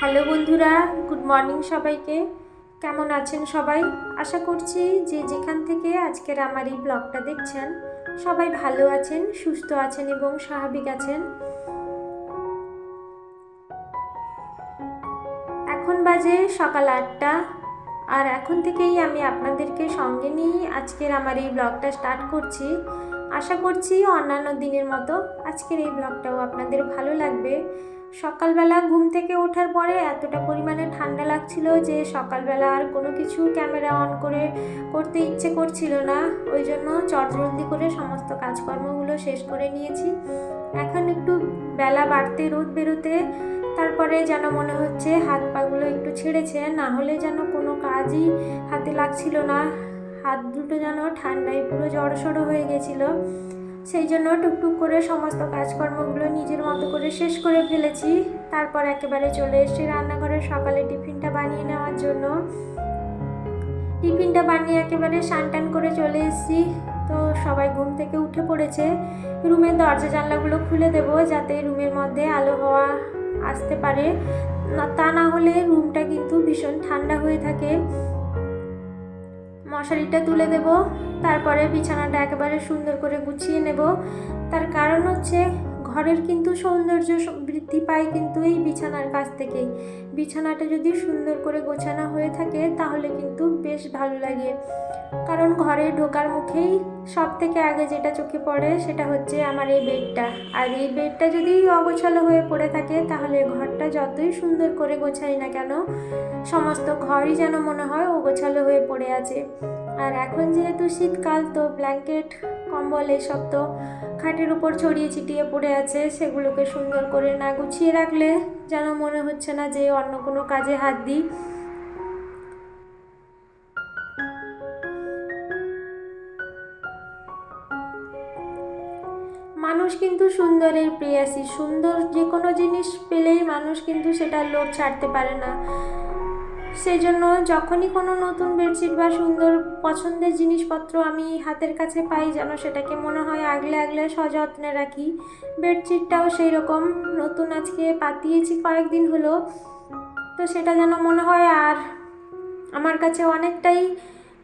Hello বন্ধুরা, good morning সবাইকে। কেমন আছেন সবাই? আশা করছি যে যেখান থেকে আজকের আমার এই ব্লগটা দেখছেন, সবাই ভালো আছেন, সুস্থ আছেন এবং স্বাভাবিক আছেন। এখন বাজে সকাল আটটা, আর এখন থেকেই আমি আপনাদেরকে সঙ্গে নিয়েই আজকের আমার এই ব্লগটা স্টার্ট করছি। আশা করছি অন্যান্য দিনের মতো আজকের এই ব্লগটাও আপনাদের ভালো লাগবে। সকালবেলা ঘুম থেকে ওঠার পরে এতটা পরিমাণে ঠান্ডা লাগছিল যে সকালবেলা আর কোনো কিছু ক্যামেরা অন করে করতে ইচ্ছে করছিল না। ওই জন্য চটজলদি করে সমস্ত কাজকর্মগুলো শেষ করে নিয়েছি। এখন একটু বেলা বাড়তে, রোদ বেরোতে, তারপরে যেন মনে হচ্ছে হাত পাগুলো একটু ছেড়েছে, না হলে যেন কোনো কাজই হাতে লাগছিল না। হাত দুটো যেন ঠান্ডায় পুরো জড়সড়ো হয়ে গেছিল। সেই জন্য টুকটুক করে সমস্ত কাজকর্মগুলো নিজের মতো করে শেষ করে ফেলেছি। তারপর একেবারে চলে এসেছি রান্নাঘরে সকালে টিফিনটা বানিয়ে নেওয়ার জন্য। টিফিনটা বানিয়ে একেবারে টান করে চলে এসেছি। তো সবাই ঘুম থেকে উঠে পড়েছে। রুমের দরজা জানলাগুলো খুলে দেবো যাতে রুমের মধ্যে আলো হওয়া আসতে পারে। তা না হলে রুমটা কিন্তু ভীষণ ঠান্ডা হয়ে থাকে। মশারিটা তুলে দেব তারপরে বিছানাটা একেবারে সুন্দর করে গুছিয়ে নেব। তার কারণ হচ্ছে ঘরের কিন্তু সৌন্দর্য বৃদ্ধি পায় কিন্তু এই বিছানার কাছ থেকেই। বিছানাটা যদি সুন্দর করে গোছানো হয়ে থাকে, তাহলে কিন্তু বেশ ভালো লাগে। কারণ ঘরে ঢোকার মুখেই সব থেকে আগে যেটা চোখে পড়ে, সেটা হচ্ছে আমার এই বেডটা। আর এই বেডটা যদি অগোছালো হয়ে পড়ে থাকে, তাহলে ঘরটা যতই সুন্দর করে গোছাই না কেন, সমস্ত ঘরই যেন মনে হয় অগোছালো হয়ে পড়ে আছে। আর এখন যেহেতু শীতকাল, তো ব্ল্যাঙ্কেট কম্বল এসব তো খাটের উপর ছড়িয়ে ছিটিয়ে পড়ে আছে, সেগুলোকে সুন্দর করে না গুছিয়ে রাখলে যেন মনে হচ্ছে না যে অন্য কোনো কাজে হাত দিই। মানুষ কিন্তু সুন্দরের প্রেয়াসী, সুন্দর যে কোনো জিনিস পেলেই মানুষ কিন্তু সেটা লোভ ছাড়তে পারে না। সেই জন্য যখনই কোনো নতুন বেডশিট বা সুন্দর পছন্দের জিনিসপত্র আমি হাতের কাছে পাই যেন সেটাকে মনে হয় আগলে আগলে সযত্নে রাখি, বেডশিটটাও সেই রকম নতুন আজকে পাতিয়েছি কয়েকদিন হলো, তো সেটা যেন মনে হয় আর আমার কাছে অনেকটাই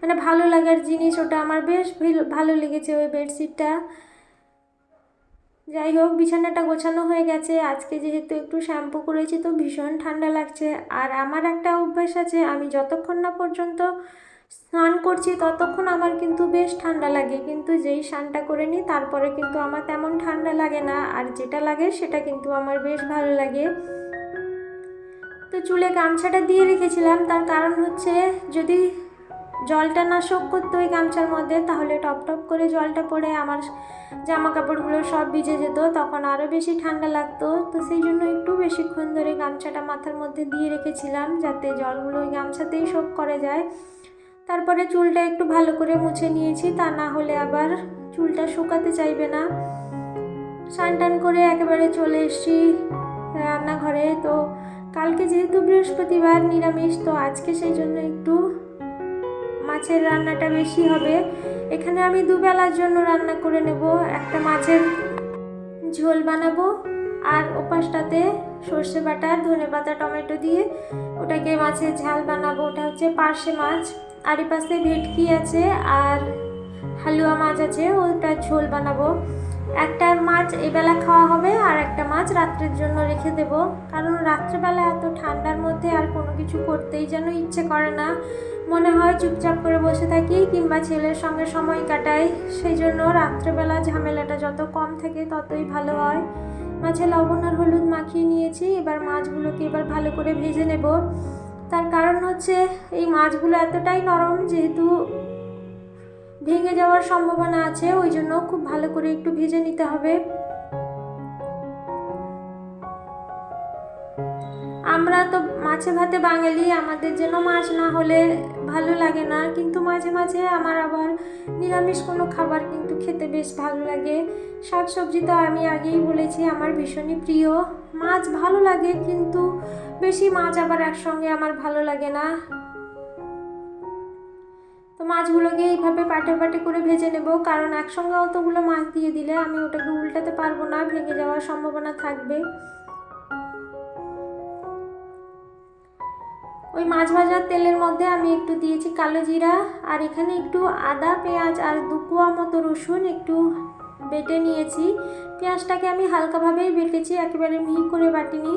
মানে ভালো লাগার জিনিস, ওটা আমার বেশ ভিল- লেগেছে ওই বেডশিটটা। যাই হোক, বিছানাটা গোছানো হয়ে গেছে। আজকে যেহেতু একটু শ্যাম্পু করেছি, তো ভীষণ ঠান্ডা লাগছে। আর আমার একটা অভ্যাস আছে, আমি যতক্ষণ না পর্যন্ত স্নান করছি, ততক্ষণ আমার কিন্তু বেশ ঠান্ডা লাগে। কিন্তু যেই স্নানটা করে নিই, তারপরে কিন্তু আমার তেমন ঠান্ডা লাগে না। আর যেটা লাগে, সেটা কিন্তু আমার বেশ ভালো লাগে। তো চুলে গামছাটা দিয়ে রেখেছিলাম। তার কারণ হচ্ছে, যদি জলটা না শোক করতো ওই গামছার মধ্যে, তাহলে টপ টপ করে জলটা পড়ে আমার জামা কাপড়গুলো সব ভিজে যেত, তখন আরও বেশি ঠান্ডা লাগতো। তো সেই জন্য একটু বেশিক্ষণ ধরে গামছাটা মাথার মধ্যে দিয়ে রেখেছিলাম, যাতে জলগুলো ওই গামছাতেই শোক করে যায়। তারপরে চুলটা একটু ভালো করে মুছে নিয়েছি, তা না হলে আবার চুলটা শুকাতে চাইবে না। স্নান টান করে একেবারে চলে এসেছি রান্নাঘরে। তো কালকে যেহেতু বৃহস্পতিবার, নিরামিষ, তো আজকে সেই জন্য একটু মাছের রান্নাটা বেশি হবে। এখানে আমি দুবেলার জন্য রান্না করে নেব। একটা মাছের ঝোল বানাবো, আর ওপাশটাতে সর্ষে বাটা, ধনে পাতা, টমেটো দিয়ে ওটাকে মাছের ঝাল বানাবো। ওটা হচ্ছে পার্শে মাছ। আর এই পাশে ভেটকি আছে আর হালুয়া মাছ আছে ওটা ঝোল বানাবো। একটা মাছ এবেলা খাওয়া হবে আর একটা মাছ রাত্রের জন্য রেখে দেব। কারণ রাত্রেবেলা এত ঠান্ডার মধ্যে আর কোনো কিছু করতেই যেন ইচ্ছে করে না। মনে হয় চুপচাপ করে বসে থাকি কিংবা ছেলের সঙ্গে সময় কাটাই। সেই জন্য রাত্রেবেলা ঝামেলাটা যত কম থাকে ততই ভালো হয়। মাছে লবণ আর হলুদ মাখিয়ে নিয়েছি। এবার মাছগুলোকে এবার ভালো করে ভেজে নেব। তার কারণ হচ্ছে এই মাছগুলো এতটাই নরম যেহেতু ভেঙে যাওয়ার সম্ভাবনা আছে। ওই জন্য খুব ভালো করে একটু ভেজে নিতে হবে। আমরা তো মাছে ভাতে বাঙালি, আমাদের যেন মাছ না হলে ভালো লাগে না। কিন্তু মাঝে মাঝে আমার আবার নিরামিষ কোনো খাবার কিন্তু খেতে বেশ ভালো লাগে। শাক সবজি তো আমি আগেই বলেছি, আমার ভীষণই প্রিয়। মাছ ভালো লাগে, কিন্তু বেশি মাছ আবার একসঙ্গে আমার ভালো লাগে না। তো মাছগুলোকে এইভাবে পাটে পাটে করে ভেজে নেব, কারণ একসঙ্গে অতগুলো মাছ দিয়ে দিলে আমি ওটাকে উল্টাতে পারব না, ভেঙে যাওয়ার সম্ভাবনা থাকবে। ওই মাছ ভাজার তেলের মধ্যে আমি একটু দিয়েছি কালো জিরা, আর এখানে একটু আদা, পেঁয়াজ আর দু কোয়া মতো রসুন একটু বেটে নিয়েছি। পেঁয়াজটাকে আমি হালকাভাবেই বেটেছি, একেবারে মিহি করে বাটিনি।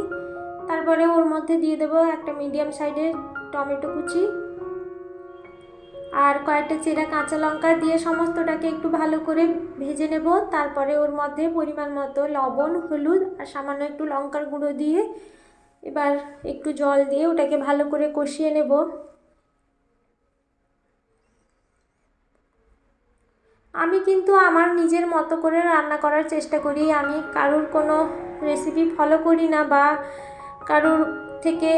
তারপরে ওর মধ্যে দিয়ে দেবো একটা মিডিয়াম সাইজের টমেটো কুচি আর কয়েকটা চেরা কাঁচা লঙ্কা দিয়ে সমস্তটাকে একটু ভালো করে ভেজে নেব। তারপরে ওর মধ্যে পরিমাণ মতো লবণ, হলুদ আর সামান্য একটু লঙ্কার গুঁড়ো দিয়ে এবার একটু জল দিয়ে ওটাকে ভালো করে কষিয়ে নেব। আমি কিন্তু আমার নিজের মতো করে রান্না করার চেষ্টা করি। আমি কারোর কোনো রেসিপি ফলো করি না বা কারোর থেকে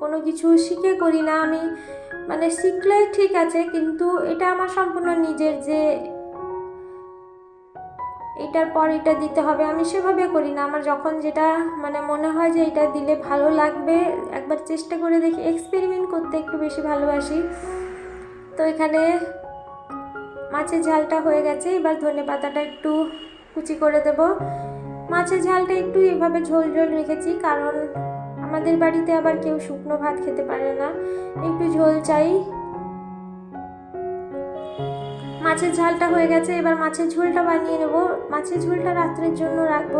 কোনো কিছু শিখে করি না। আমি মানে শিখলে ঠিক আছে, কিন্তু এটা আমার সম্পূর্ণ নিজের যে এটার পর এটা দিতে হবে। আমি সেভাবে করি না। আমার যখন যেটা মানে মনে হয় যে এটা দিলে ভালো লাগবে, একবার চেষ্টা করে দেখি। এক্সপেরিমেন্ট করতে একটু বেশি ভালোবাসি। তো এখানে মাছের ঝালটা হয়ে গেছে। এবার ধনে পাতাটা একটু কুচি করে দেব। মাছের ঝালটা একটু এভাবে ঝোল ঝোল রেখেছি। কারণ আমাদের বাড়িতে আবার কেউ শুকনো ভাত খেতে পারে না। একটু ঝোল চাই। মাছের ঝালটা হয়ে গেছে, এবার মাছের ঝোলটা বানিয়ে নেব। মাছের ঝোলটা রাত্রের জন্য রাখব।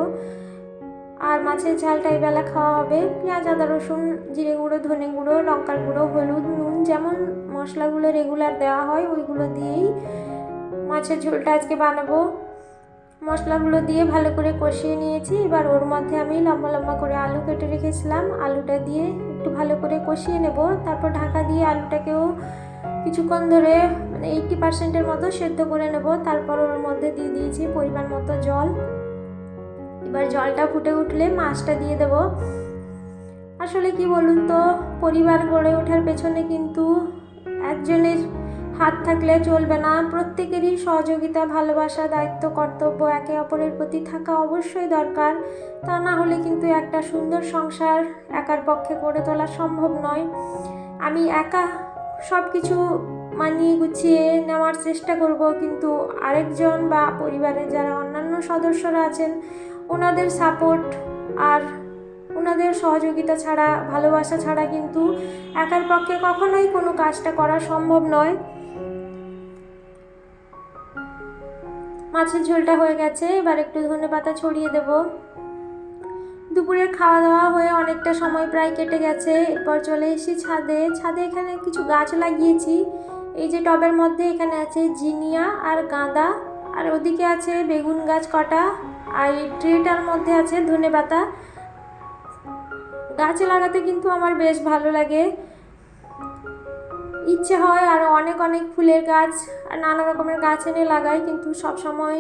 আর মাছের ঝালটা এবেলা খাওয়া হবে। পেঁয়াজ, আদা, রসুন, জিরে গুঁড়ো, ধনে গুঁড়ো, লঙ্কার গুঁড়ো, হলুদ, নুন, যেমন মশলাগুলো রেগুলার দেওয়া হয় ওইগুলো দিয়েই মাছের ঝোলটা আজকে বানাবো। মশলাগুলো দিয়ে ভালো করে কষিয়ে নিয়েছি। এবার ওর মধ্যে আমি লম্বা লম্বা করে আলু কেটে রেখেছিলাম। আলুটা দিয়ে একটু ভালো করে কষিয়ে নেব। তারপর ঢাকা দিয়ে আলুটাকেও কিছুক্ষণ ধরে মানে এইটটি পার্সেন্টের মতো সেদ্ধ করে নেব। তারপর ওর মধ্যে দিয়ে দিয়েছি পরিমাণ মতো জল। এবার জলটা ফুটে উঠলে মাছটা দিয়ে দেব। আসলে কি বলুন তো, পরিবার গড়ে ওঠার পেছনে কিন্তু একজনের হাত থাকলে চলবে না। প্রত্যেকেরই সহযোগিতা, ভালোবাসা, দায়িত্ব, কর্তব্য একে অপরের প্রতি থাকা অবশ্যই দরকার। তা না হলে কিন্তু একটা সুন্দর সংসার একার পক্ষে গড়ে তোলা সম্ভব নয়। আমি একা সব কিছু মানিয়ে গুছিয়ে নেওয়ার চেষ্টা করব, কিন্তু আরেকজন বা পরিবারের যারা অন্যান্য সদস্যরা আছেন, ওনাদের সাপোর্ট আর ওনাদের সহযোগিতা ছাড়া, ভালোবাসা ছাড়া কিন্তু একার পক্ষে কখনোই কোনো কাজটা করা সম্ভব নয়। মাছের ঝোলটা হয়ে গেছে, এবার একটু ধনে পাতা ছড়িয়ে দেব। দুপুরের খাওয়া দাওয়া হয়ে অনেকটা সময় প্রায় কেটে গেছে। এরপর চলে এসেছি ছাদে। ছাদে এখানে কিছু গাছ লাগিয়েছি। এই যে টবের মধ্যে এখানে আছে জিনিয়া আর গাঁদা। আর ওদিকে আছে বেগুন গাছ কটা। আর এই ট্রেটার মধ্যে আছে ধনে পাতা। গাছ লাগাতে কিন্তু আমার বেশ ভালো লাগে। ইচ্ছে হয় আরও অনেক অনেক ফুলের গাছ আর নানা রকমের গাছ এনে লাগাই, কিন্তু সব সময়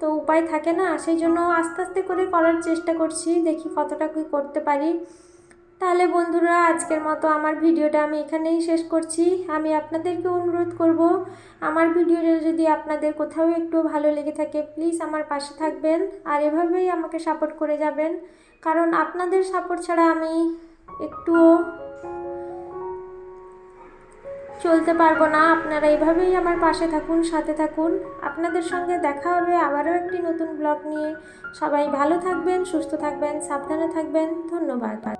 তো উপায় থাকে না, সেই জন্য আস্তে আস্তে করে করার চেষ্টা করছি, দেখি কতটা কী করতে পারি। তাহলে বন্ধুরা, আজকের মতো আমার ভিডিওটা আমি এখানেই শেষ করছি। আমি আপনাদেরকে অনুরোধ করব, আমার ভিডিওটা যদি আপনাদের কোথাও একটু ভালো লেগে থাকে প্লিজ আমার পাশে থাকবেন আর এভাবেই আমাকে সাপোর্ট করে যাবেন। কারণ আপনাদের সাপোর্ট ছাড়া আমি একটুও চলতে পারব না, আপনারা এইভাবেই আমার পাশে থাকুন, সাথে থাকুন। আপনাদের সঙ্গে দেখা হবে আবারও একটি নতুন ব্লগ নিয়ে। সবাই ভালো থাকবেন, সুস্থ থাকবেন, সাবধানে থাকবেন। ধন্যবাদ।